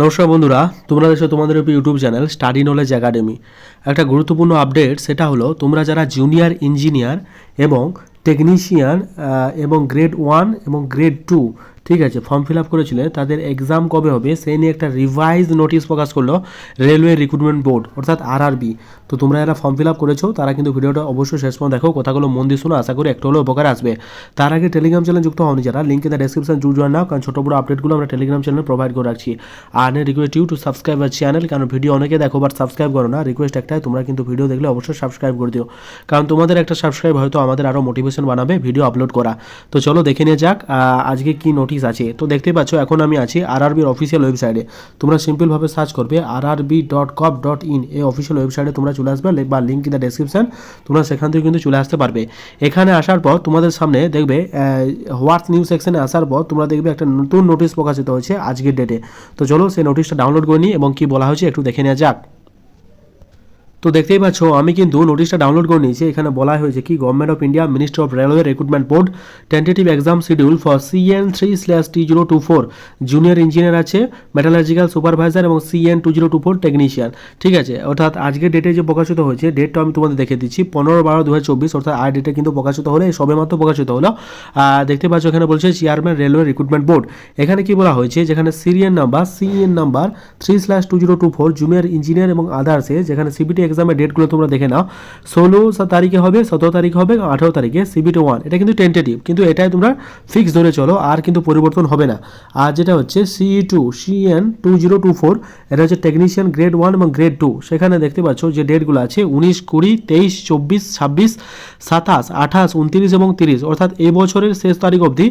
নমস্কার বন্ধুরা, তোমরা দেখছ তোমাদের YouTube channel study knowledge academy. একটা গুরুত্বপূর্ণ আপডেট, সেটা হলো তোমরা যারা জুনিয়র ইঞ্জিনিয়ার এবং টেকনিশিয়ান এবং গ্রেড ওয়ান এবং গ্রেড টু ঠিক আছে ফর্ম ফিল আপ করেছিলে, তাদের এক্সাম কবে হবে সেই নিয়ে একটা রিভাইজ নোটিশ প্রকাশ করল রেলওয়ে রিক্রুটমেন্ট বোর্ড অর্থাৎ আরআরবি তো তোমরা যারা ফর্ম ফিল আপ করেছ, তারা কিন্তু ভিডিওটা অবশ্যই শেষ পর্যন্ত দেখো, কথাগুলো মন দিয়ে শোনো, আশা করি একটু হলেও উপকার আসবে। তার আগে টেলিগ্রাম চ্যানেল যুক্ত হওনি যারা লিঙ্ক ইন দ্য ডেসক্রিপশন জুড় জয়েন নাও, কারণ ছোটো বড় আপডেটগুলো আমরা টেলিগ্রাম চ্যানেলে প্রোভাইড করে রাখছি। আর request you to subscribe R channel কারণ ভিডিও অনেকে দেখো বাট সাবস্ক্রাইব করো না। রিকোয়েস্ট একটাই, তোমরা কিন্তু ভিডিও দেখলে অবশ্যই সাবস্ক্রাইব করে দিও। কারণ তোমাদের একটা সাবস্ক্রাইব হয়তো আমাদের আরও মোটিভেশন বানাবে ভিডিও আপলোড করা। তো চলো দেখে নিয়ে যাক আজকে কি নোটিশ আছে। তো দেখতেই পাচ্ছ, এখন আমি আছি আর আরবির অফিসিয়াল ওয়েবসাইটে তোমরা সিম্পলভাবে সার্চ করবে RRB dot gov dot in এই অফিসিয়াল ওয়েবসাইটে তোমরা চলে আসবে বা লিঙ্ক ইন দ্য ডেসক্রিপশন তোমরা সেখান থেকে কিন্তু চলে আসতে পারবে। এখানে আসার পর তোমাদের সামনে দেখবে হোয়াটস নিউজ সেকশনে আসার পর তোমরা দেখবে একটা নতুন নোটিশ প্রকাশিত হয়েছে আজকের ডেটে তো চলো সেই নোটিশটা ডাউনলোড করে নিই এবং কী বলা হয়েছে একটু দেখে নেওয়া যাক। তো দেখতেই পাচ্ছ, আমি কিন্তু নোটিশটা ডাউনলোড করে নিয়েছি। এখানে বলা হয়েছে কি government of India ministry of railway recruitment board tentative exam schedule for CN three slash T zero two four junior engineer আছে মেটালার্জিক্যাল সুপারভাইজার এবং CN two zero two four technician ঠিক আছে, অর্থাৎ আজকের ডেটে যে প্রকাশিত হয়েছে ডেটটা আমি তোমাদের দেখে দিচ্ছি। পনেরো বারো দু হাজার চব্বিশ, অর্থাৎ আর ডেটে কিন্তু প্রকাশিত হলে সবে মাত্র প্রকাশিত হলো। দেখতে পাচ্ছ, এখানে বলছে চেয়ারম্যান রেলওয়ে রিক্রুটমেন্ট বোর্ড এখানে কি বলা হয়েছে, যেখানে serial number CN number three slash two zero two four junior engineer এবং আদার্সে যেখানে সিবিটি এক্সামের ডেটগুলো তোমরা দেখে নাও। ষোলো তারিখে হবে, সতেরো তারিখ হবে, আঠেরো তারিখে সিবিটি ওয়ান এটা কিন্তু টেন্টেটিভ কিন্তু এটাই তোমরা ফিক্স ধরে চলো, আর কিন্তু পরিবর্তন হবে না। আর যেটা হচ্ছে CE two CN two zero two four এটা হচ্ছে টেকনিশিয়ান গ্রেড ওয়ান এবং গ্রেড টু সেখানে দেখতে পাচ্ছ যে ডেটগুলো আছে, উনিশ, কুড়ি, তেইশ, চব্বিশ, ছাব্বিশ, সাতাশ, আঠাশ, উনত্রিশ এবং তিরিশ। অর্থাৎ এই বছরের শেষ তারিখ অবধি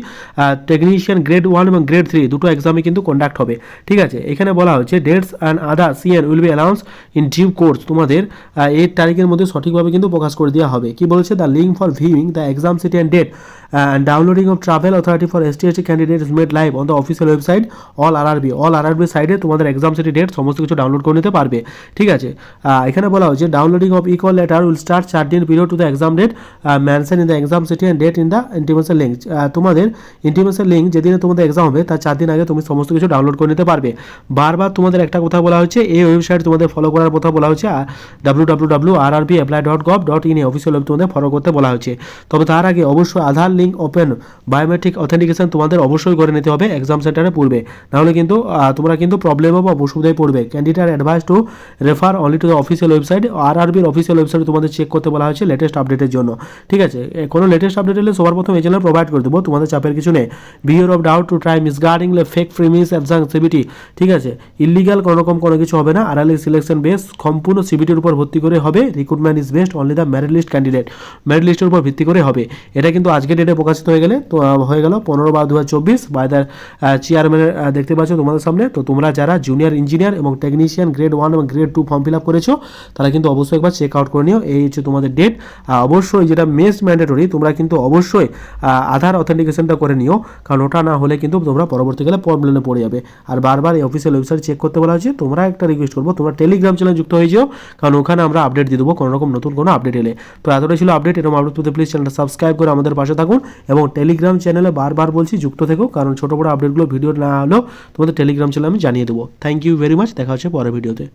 টেকনিশিয়ান গ্রেড ওয়ান এবং গ্রেড থ্রি দুটো এক্সামে কিন্তু কন্ডাক্ট হবে। ঠিক আছে? এখানে বলা হচ্ছে dates and other CN will be announce in due course তোমাদের আহ, এই তারিখের মধ্যে সঠিকভাবে কিন্তু প্রকাশ করে দেওয়া হবে। কি বলেছে? The link for viewing the exam city and date authority for S T S T candidate is made live on the official website all R RB all R আরবি সাইডে তোমাদের এক্সাম সিটি ডেট সমস্ত কিছু download করে নিতে পারবে। ঠিক আছে? আহ, এখানে বলা হচ্ছে downloading of e call letter will start চার দিন period to the exam date mention in the exam city and date in the intimation link তোমাদের ইন্টিমেশন লিঙ্ক যেদিনে তোমাদের এক্সাম হবে তার চার দিন আগে তুমি সমস্ত কিছু ডাউনলোড করে নিতে পারবে। বারবার তোমাদের একটা কথা বলা হচ্ছে এই ওয়েবসাইট তোমাদের ফলো করার কথা বলা হচ্ছে W W W R R B apply dot gov dot in official তোমাদের ফলো করতে বলা হচ্ছে তবে তার আগে অবশ্যই Aadhaar link open biometric authentication তোমাদের অবশ্যই করে নিতে হবে এক্সাম সেন্টারে পূর্বে। নাহলে কিন্তু তোমরা কিন্তু প্রবলেম বা অসুবিধায় পড়বে। Candidate advise to refer only to the official website R আরবির অফিসিয়াল ওয়েবসাইট তোমাদের চেক করতে বলা হয়েছে লেটেস্ট আপডেটের জন্য। ঠিক আছে? কোনো লেটেস্ট আপডেট হলে সবার প্রথম এই চ্যানেল প্রোভাইড করে দেবো, তোমাদের চাপের কিছু নেই। Beware of doubt to try misguiding fake ফ্রিমিস অ্যাবসাং সিবিটি ঠিক আছে? ইলিগাল কোনো রকম কোনো কিছু হবে না। আরআলি সিলেকশন বেস সম্পূর্ণ সিবিটির উপর ভিত্তি করে হবে। Recruitment is based only the merit list candidate merit লিস্টের উপর ভিত্তি করে হবে। এটা কিন্তু আজকে ডেটে প্রকাশিত হয়ে গেলে, তো হয়ে গেল পনেরো বারো দু হাজার চব্বিশ বাই দ্য চেয়ারম্যানের দেখতে পাচ্ছ তোমাদের সামনে। তো তোমরা যারা জুনিয়র ইঞ্জিনিয়ার এবং টেকনিশিয়ান গ্রেড ওয়ান এবং grade two form fill up করেছ, তারা কিন্তু অবশ্যই একবার চেক আউট করে নিও। এই হচ্ছে তোমাদের ডেট অবশ্যই যেটা মেস্ট ম্যান্ডেটরি তোমরা কিন্তু অবশ্যই আধার অথেন্টিকেশনটা করে নিও, কারণ ওটা না হলে কিন্তু তোমরা পরবর্তীকালে প্রবলেমে পড়ে যাবে। আর বারবার এই অফিসিয়াল ওয়েবসাইট চেক করতে বলা হয়েছে, তোমরা একটা রিকোয়েস্ট করব, তোমরা টেলিগ্রাম চ্যানেল যুক্ত হয়ে যাও, কারণ ওখানে আমরা আপডেট দিয়ে দেবো কোনো রকম নতুন কোনো আপডেট এলে। তো এতটাই ছিল আপডেট এরকম আপডেট পেতে প্লিজ চ্যানেলটা সাবস্ক্রাইব করে আমাদের পাশে থাকুন। এবং টেলিগ্রাম চ্যানেলে বারবার বলছি যুক্ত থেকো, কারণ ছোটো বড়ো আপডেটগুলো ভিডিও না হলেও তোমাদের টেলিগ্রাম চ্যানেলে আমি জানিয়ে দেবো। থ্যাংক ইউ ভেরি মাচ দেখা হচ্ছে পরের ভিডিওতে